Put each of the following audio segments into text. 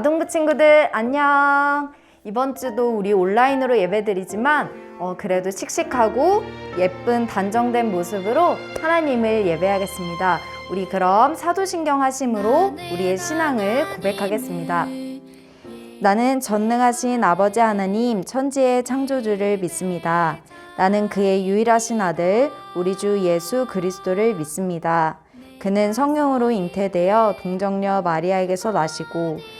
아동부 친구들 안녕. 이번 주도 우리 온라인으로 예배드리지만 어, 그래도 씩씩하고 예쁜 단정된 모습으로 하나님을 예배하겠습니다. 우리 그럼 사도신경 하심으로 우리의 신앙을 고백하겠습니다. 나는 전능하신 아버지 하나님 천지의 창조주를 믿습니다. 나는 그의 유일하신 아들 우리 주 예수 그리스도를 믿습니다. 그는 성령으로 잉태되어 동정녀 마리아에게서 나시고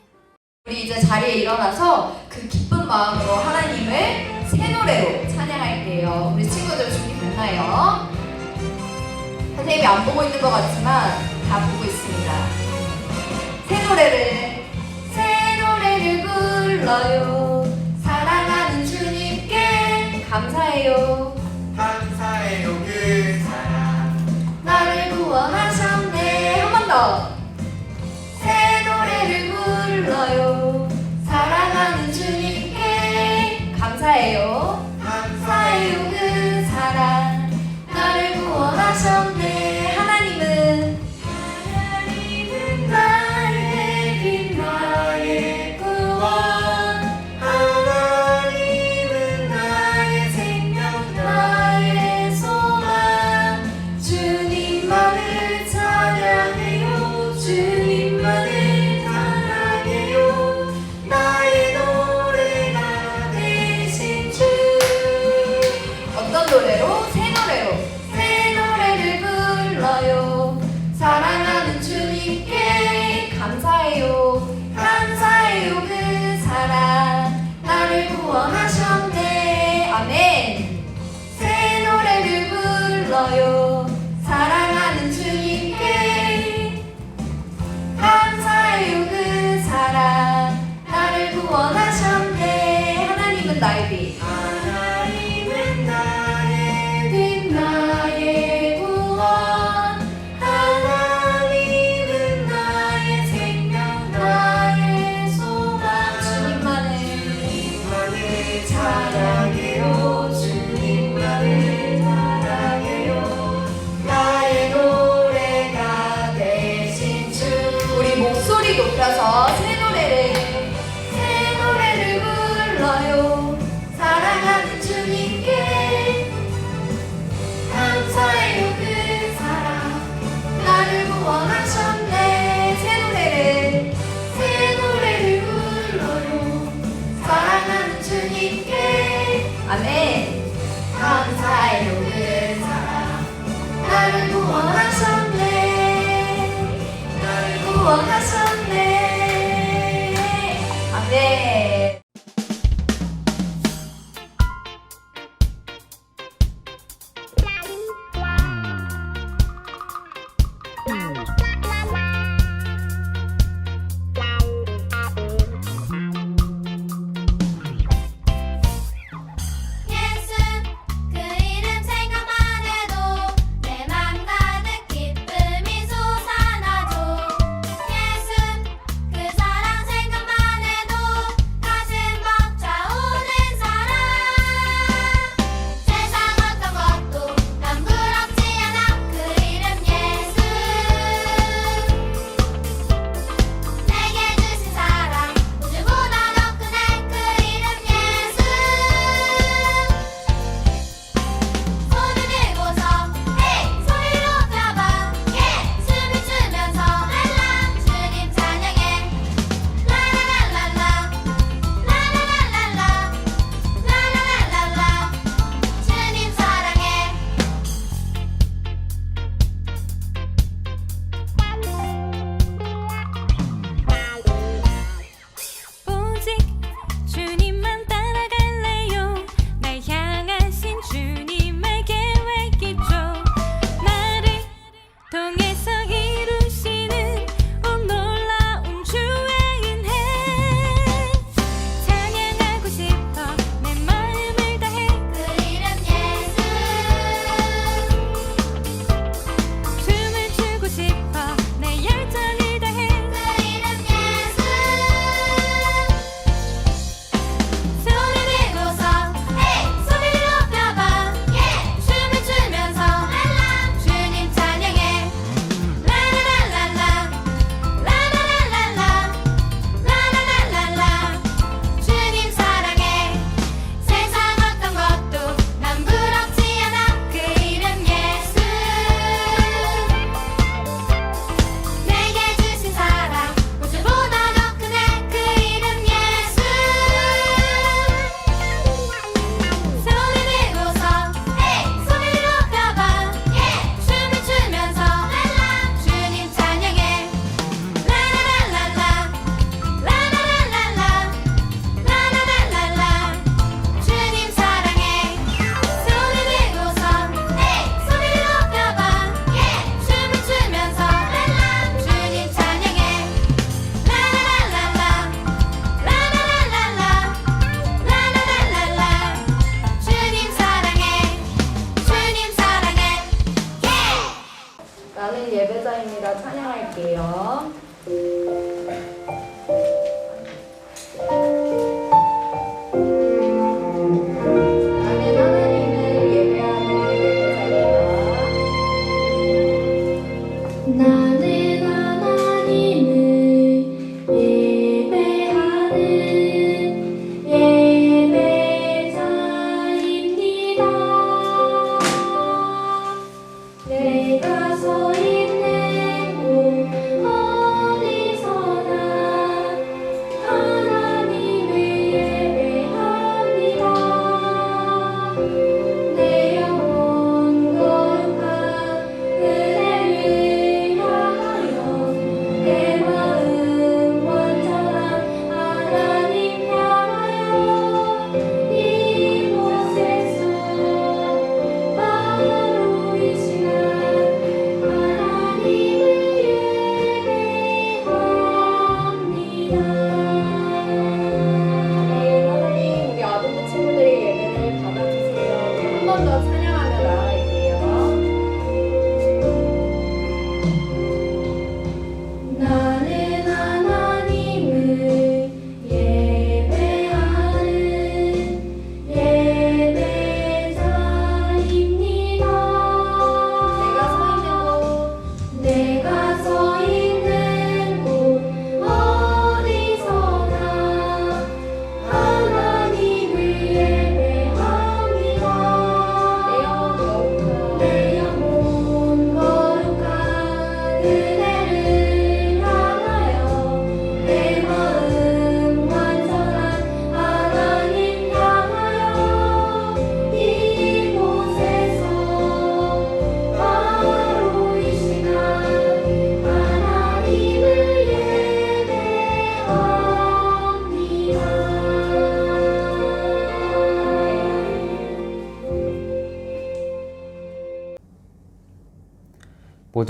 우리 이제 자리에 일어나서 그 기쁜 마음으로 하나님을 새 노래로 찬양할게요. 우리 친구들 준비 됐나요? 선생님이 안 보고 있는 것 같지만 다 보고 있습니다. 새 노래를 새 노래를 불러요. 사랑하는 주님께 감사해요. 감사해요 그 사랑 나를 구원하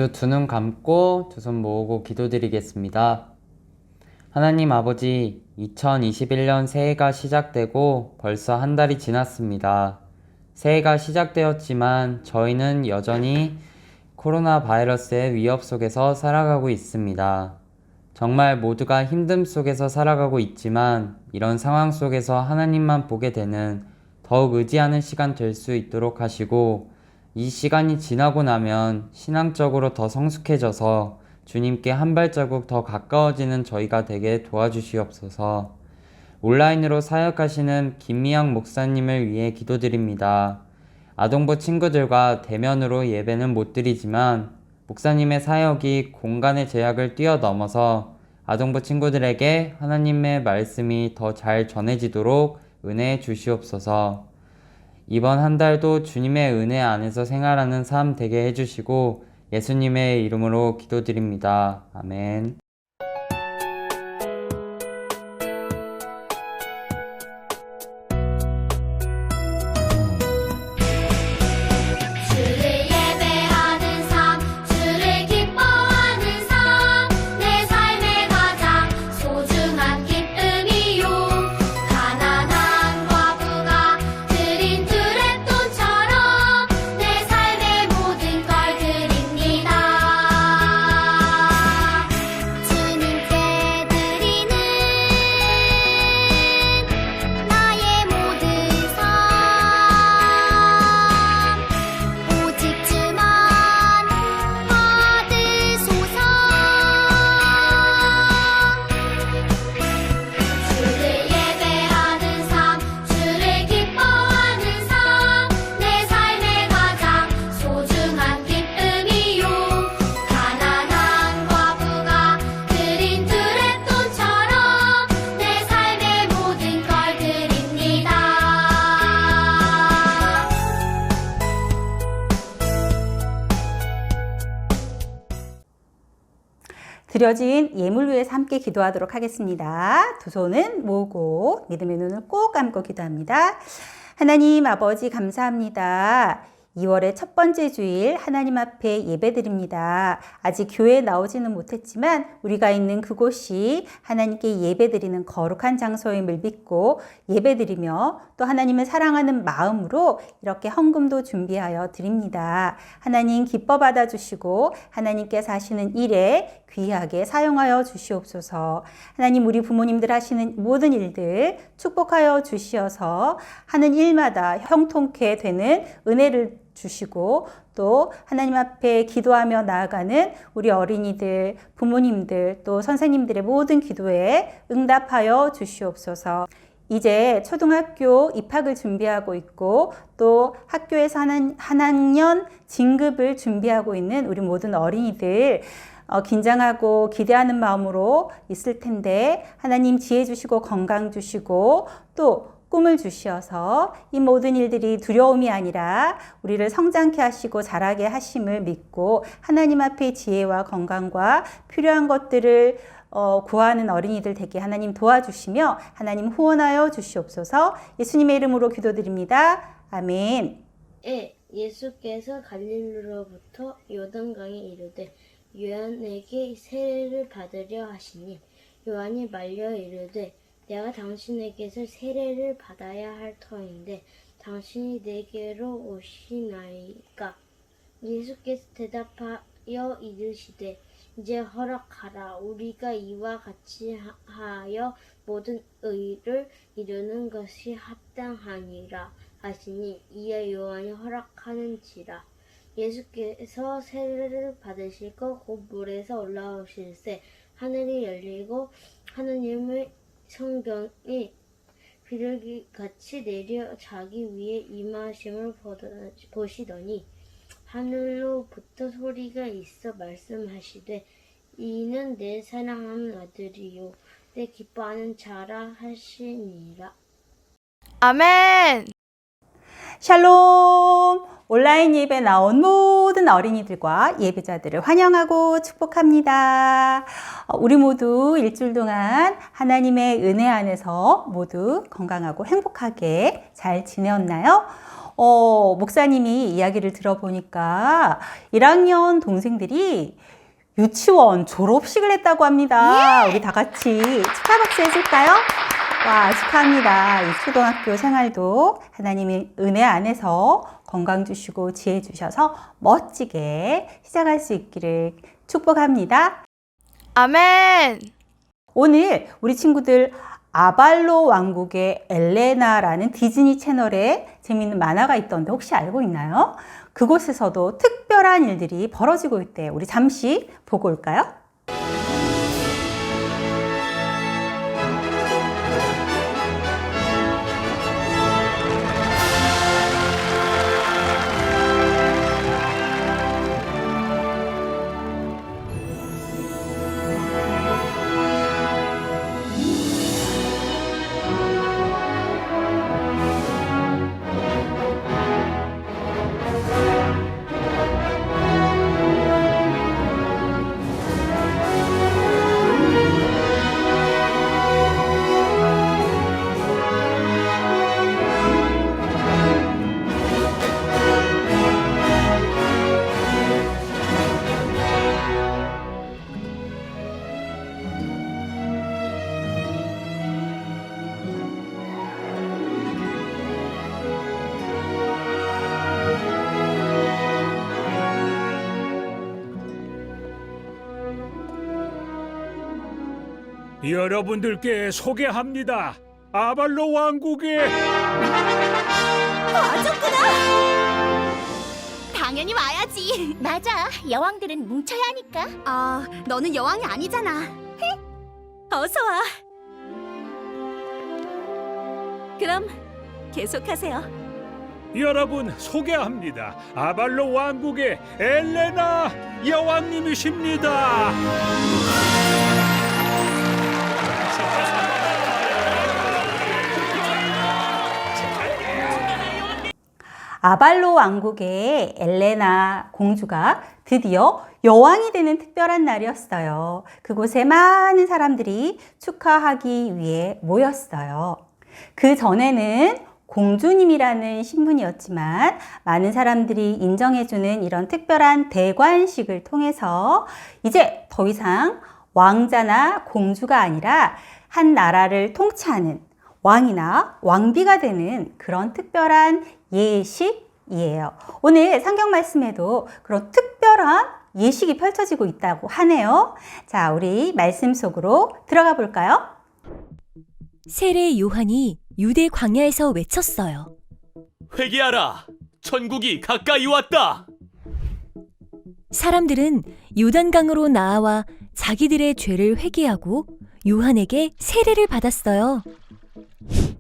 모두 두 눈 감고 두 손 모으고 기도드리겠습니다. 하나님 아버지, 2021년 새해가 시작되고 벌써 한 달이 지났습니다. 새해가 시작되었지만 저희는 여전히 코로나 바이러스의 위협 속에서 살아가고 있습니다. 정말 모두가 힘듦 속에서 살아가고 있지만 이런 상황 속에서 하나님만 보게 되는 더욱 의지하는 시간 될 수 있도록 하시고 이 시간이 지나고 나면 신앙적으로 더 성숙해져서 주님께 한 발자국 더 가까워지는 저희가 되게 도와주시옵소서. 온라인으로 사역하시는 김미양 목사님을 위해 기도드립니다. 아동부 친구들과 대면으로 예배는 못 드리지만 목사님의 사역이 공간의 제약을 뛰어넘어서 아동부 친구들에게 하나님의 말씀이 더 잘 전해지도록 은혜해 주시옵소서. 이번 한 달도 주님의 은혜 안에서 생활하는 삶 되게 해주시고 예수님의 이름으로 기도드립니다. 아멘. 드려진 예물 위해서 함께 기도하도록 하겠습니다. 두 손은 모으고 믿음의 눈을 꼭 감고 기도합니다. 하나님 아버지 감사합니다. 2월의 첫 번째 주일 하나님 앞에 예배드립니다. 아직 교회에 나오지는 못했지만 우리가 있는 그곳이 하나님께 예배드리는 거룩한 장소임을 믿고 예배드리며 또 하나님을 사랑하는 마음으로 이렇게 헌금도 준비하여 드립니다. 하나님 기뻐 받아 주시고 하나님께서 하시는 일에 귀하게 사용하여 주시옵소서. 하나님 우리 부모님들 하시는 모든 일들 축복하여 주시어서 하는 일마다 형통케 되는 은혜를 주시고 또 하나님 앞에 기도하며 나아가는 우리 어린이들, 부모님들, 또 선생님들의 모든 기도에 응답하여 주시옵소서. 이제 초등학교 입학을 준비하고 있고 또 학교에서 한, 한 학년 진급을 준비하고 있는 우리 모든 어린이들 어, 긴장하고 기대하는 마음으로 있을 텐데 하나님 지혜 주시고 건강 주시고 또 꿈을 주시어서 이 모든 일들이 두려움이 아니라 우리를 성장케 하시고 자라게 하심을 믿고 하나님 앞에 지혜와 건강과 필요한 것들을 어, 구하는 어린이들 되게 하나님 도와주시며 하나님 후원하여 주시옵소서 예수님의 이름으로 기도드립니다. 아멘. 에 예수께서 갈릴리로부터 요단강에 이르되 요한에게 세례를 받으려 하시니 요한이 말려 이르되 내가 당신에게서 세례를 받아야 할 터인데 당신이 내게로 오시나이까? 예수께서 대답하여 이르시되 이제 허락하라. 우리가 이와 같이 하- 하여 모든 의를 이루는 것이 합당하니라 하시니 이에 요한이 허락하는지라 예수께서 세례를 받으시고 곧 물에서 올라오실새 하늘이 열리고 하느님의 성경이 비둘기 같이 내려 자기 위에 임하심을 보시더니 하늘로부터 소리가 있어 말씀하시되 이는 내 사랑하는 아들이요 내 기뻐하는 자라 하시니라 아멘! 샬롬! 온라인 예배 나온 모든 어린이들과 예배자들을 환영하고 축복합니다. 어, 우리 모두 일주일 동안 하나님의 은혜 안에서 모두 건강하고 행복하게 잘 지내었나요? 어, 목사님이 이야기를 들어보니까 1학년 동생들이 유치원 졸업식을 했다고 합니다. 우리 다 같이 축하 박수 해줄까요? 와, 축하합니다. 이 초등학교 생활도 하나님의 은혜 안에서 건강 주시고 지혜 주셔서 멋지게 시작할 수 있기를 축복합니다. 아멘! 오늘 우리 친구들 아발로 왕국의 엘레나라는 디즈니 채널에 재밌는 만화가 있던데 혹시 알고 있나요? 그곳에서도 특별한 일들이 벌어지고 있대요. 우리 잠시 보고 올까요? 여러분들께 소개합니다. 아발로 왕국의 당연히 와야지. 맞아. 여왕들은 뭉쳐야 하니까. 아, 너는 여왕이 아니잖아. 어서 와. 그럼 계속하세요. 여러분 소개합니다. 아발로 왕국의 엘레나 여왕님이십니다. 아발로 왕국의 엘레나 공주가 드디어 여왕이 되는 특별한 날이었어요. 그곳에 많은 사람들이 축하하기 위해 모였어요. 그 전에는 공주님이라는 신분이었지만 많은 사람들이 인정해주는 이런 특별한 대관식을 통해서 이제 더 이상 왕자나 공주가 아니라 한 나라를 통치하는 왕이나 왕비가 되는 그런 특별한 예식이에요. 오늘 성경 말씀에도 그런 특별한 예식이 펼쳐지고 있다고 하네요. 자, 우리 말씀 속으로 들어가 볼까요? 세례 요한이 유대 광야에서 외쳤어요. 회개하라! 천국이 가까이 왔다! 사람들은 요단강으로 나아와 자기들의 죄를 회개하고 요한에게 세례를 받았어요.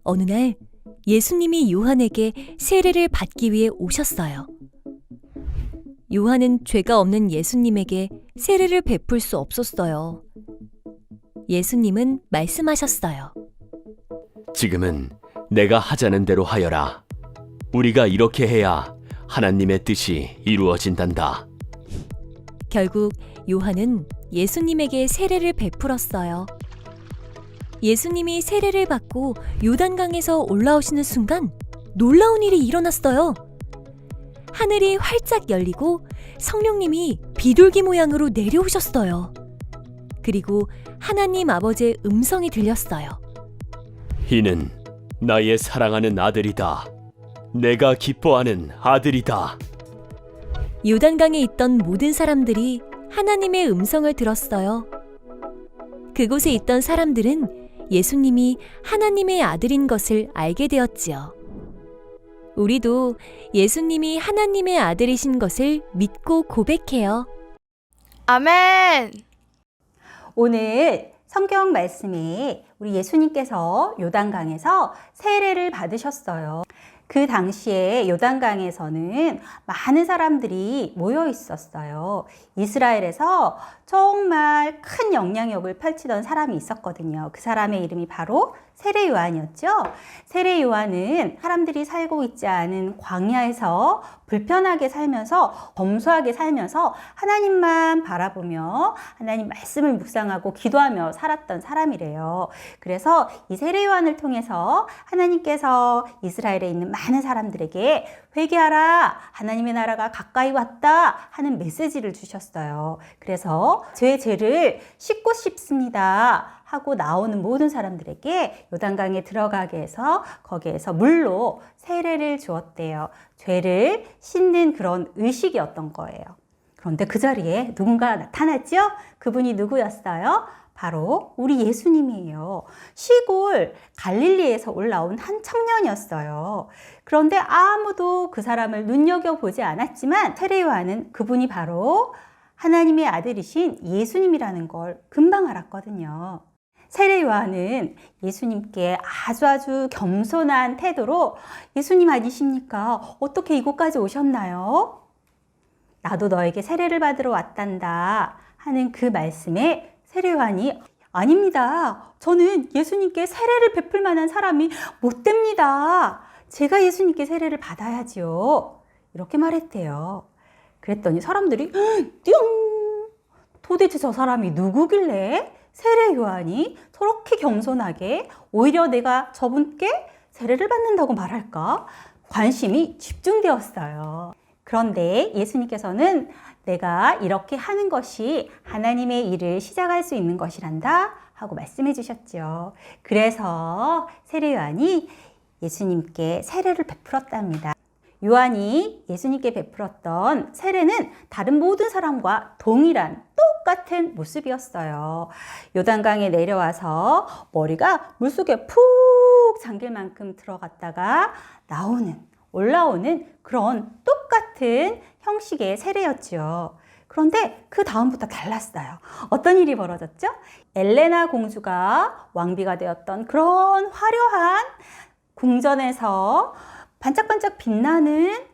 어느 날 예수님이 요한에게 세례를 받기 위해 오셨어요. 요한은 죄가 없는 예수님에게 세례를 베풀 수 없었어요. 예수님은 말씀하셨어요. 지금은 내가 하자는 대로 하여라. 우리가 이렇게 해야 하나님의 뜻이 이루어진단다. 결국 요한은 예수님에게 세례를 베풀었어요. 예수님이 세례를 받고 요단강에서 올라오시는 순간 놀라운 일이 일어났어요. 하늘이 활짝 열리고 성령님이 비둘기 모양으로 내려오셨어요. 그리고 하나님 아버지의 음성이 들렸어요. 이는 나의 사랑하는 아들이다. 내가 기뻐하는 아들이다. 요단강에 있던 모든 사람들이 하나님의 음성을 들었어요. 그곳에 있던 사람들은 예수님이 하나님의 아들인 것을 알게 되었지요. 우리도 예수님이 하나님의 아들이신 것을 믿고 고백해요. 아멘! 오늘 성경 말씀에 우리 예수님께서 요단강에서 세례를 받으셨어요. 그 당시에 요단강에서는 많은 사람들이 모여 있었어요. 이스라엘에서 정말 큰 영향력을 펼치던 사람이 있었거든요. 그 사람의 이름이 바로 세례 요한이었죠. 세례 요한은 사람들이 살고 있지 않은 광야에서 불편하게 살면서 검소하게 살면서 하나님만 바라보며 하나님 말씀을 묵상하고 기도하며 살았던 사람이래요. 그래서 이 세례 요한을 통해서 하나님께서 이스라엘에 있는 많은 사람들에게 회개하라 하나님의 나라가 가까이 왔다 하는 메시지를 주셨어요. 그래서 제 죄를 씻고 싶습니다. 하고 나오는 모든 사람들에게 요단강에 들어가게 해서 거기에서 물로 세례를 주었대요. 죄를 씻는 그런 의식이었던 거예요. 그런데 그 자리에 누군가 나타났죠? 그분이 누구였어요? 바로 우리 예수님이에요. 시골 갈릴리에서 올라온 한 청년이었어요. 그런데 아무도 그 사람을 눈여겨보지 않았지만 세례 요한은 그분이 바로 하나님의 아들이신 예수님이라는 걸 금방 알았거든요. 세례 요한은 예수님께 아주 아주 겸손한 태도로 예수님 아니십니까? 어떻게 이곳까지 오셨나요? 나도 너에게 세례를 받으러 왔단다 하는 그 말씀에 세례 요한이 아닙니다. 저는 예수님께 세례를 베풀 만한 사람이 못 됩니다. 제가 예수님께 세례를 받아야지요. 이렇게 말했대요. 그랬더니 사람들이 띵! 도대체 저 사람이 누구길래 세례 요한이 저렇게 겸손하게 오히려 내가 저분께 세례를 받는다고 말할까? 관심이 집중되었어요. 그런데 예수님께서는 내가 이렇게 하는 것이 하나님의 일을 시작할 수 있는 것이란다 하고 말씀해 주셨죠. 그래서 세례 요한이 예수님께 세례를 베풀었답니다. 요한이 예수님께 베풀었던 세례는 다른 모든 사람과 동일한 똑같은 모습이었어요. 요단강에 내려와서 머리가 물속에 푹 잠길 만큼 들어갔다가 나오는, 올라오는 그런 똑같은 형식의 세례였지요. 그런데 그 다음부터 달랐어요. 어떤 일이 벌어졌죠? 엘레나 공주가 왕비가 되었던 그런 화려한 궁전에서 반짝반짝 빛나는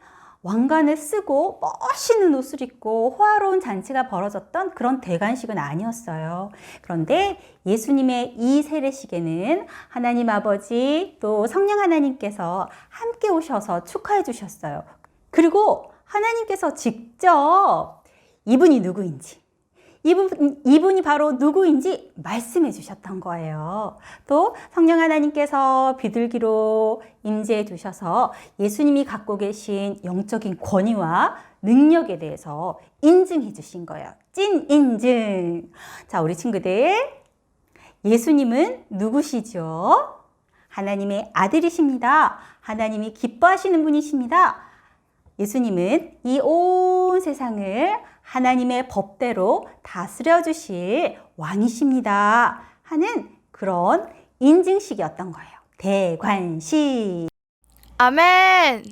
왕관을 쓰고 멋있는 옷을 입고 호화로운 잔치가 벌어졌던 그런 대관식은 아니었어요. 그런데 예수님의 이 세례식에는 하나님 아버지 또 성령 하나님께서 함께 오셔서 축하해 주셨어요. 그리고 하나님께서 직접 이분이 누구인지 이분, 이분이 바로 누구인지 말씀해 주셨던 거예요. 또 성령 하나님께서 비둘기로 임재해 두셔서 예수님이 갖고 계신 영적인 권위와 능력에 대해서 인증해 주신 거예요. 찐 인증. 자, 우리 친구들. 예수님은 누구시죠? 하나님의 아들이십니다. 하나님이 기뻐하시는 분이십니다. 예수님은 이 온 세상을 하나님의 법대로 다스려 주실 왕이십니다. 하는 그런 인증식이었던 거예요. 대관식. 아멘.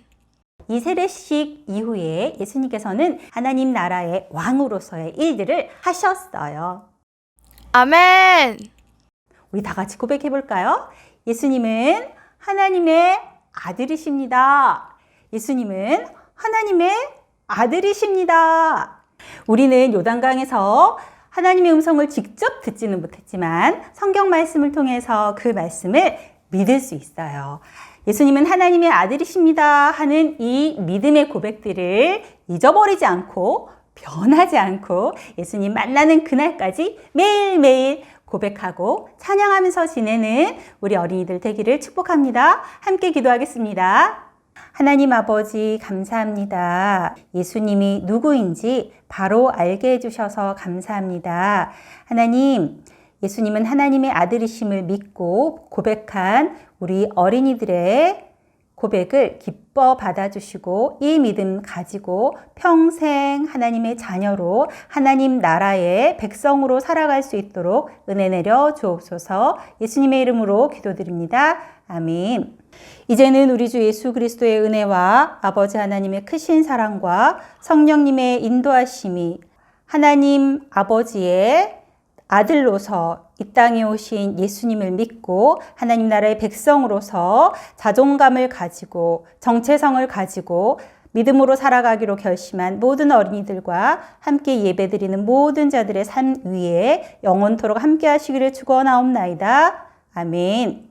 이 세례식 이후에 예수님께서는 하나님 나라의 왕으로서의 일들을 하셨어요. 아멘. 우리 다 같이 고백해 볼까요? 예수님은 하나님의 아들이십니다. 예수님은 하나님의 아들이십니다. 우리는 요단강에서 하나님의 음성을 직접 듣지는 못했지만 성경 말씀을 통해서 그 말씀을 믿을 수 있어요. 예수님은 하나님의 아들이십니다 하는 이 믿음의 고백들을 잊어버리지 않고 변하지 않고 예수님 만나는 그날까지 매일매일 고백하고 찬양하면서 지내는 우리 어린이들 되기를 축복합니다. 함께 기도하겠습니다. 하나님 아버지 감사합니다. 예수님이 누구인지 바로 알게 해주셔서 감사합니다. 하나님, 예수님은 하나님의 아들이심을 믿고 고백한 우리 어린이들의 고백을 기뻐 받아주시고 이 믿음 가지고 평생 하나님의 자녀로 하나님 나라의 백성으로 살아갈 수 있도록 은혜 내려 주옵소서 예수님의 이름으로 기도드립니다. 아멘. 이제는 우리 주 예수 그리스도의 은혜와 아버지 하나님의 크신 사랑과 성령님의 인도하심이 하나님 아버지의 아들로서 이 땅에 오신 예수님을 믿고 하나님 나라의 백성으로서 자존감을 가지고 정체성을 가지고 믿음으로 살아가기로 결심한 모든 어린이들과 함께 예배드리는 모든 자들의 삶 위에 영원토록 함께 하시기를 축원하옵나이다. 아멘.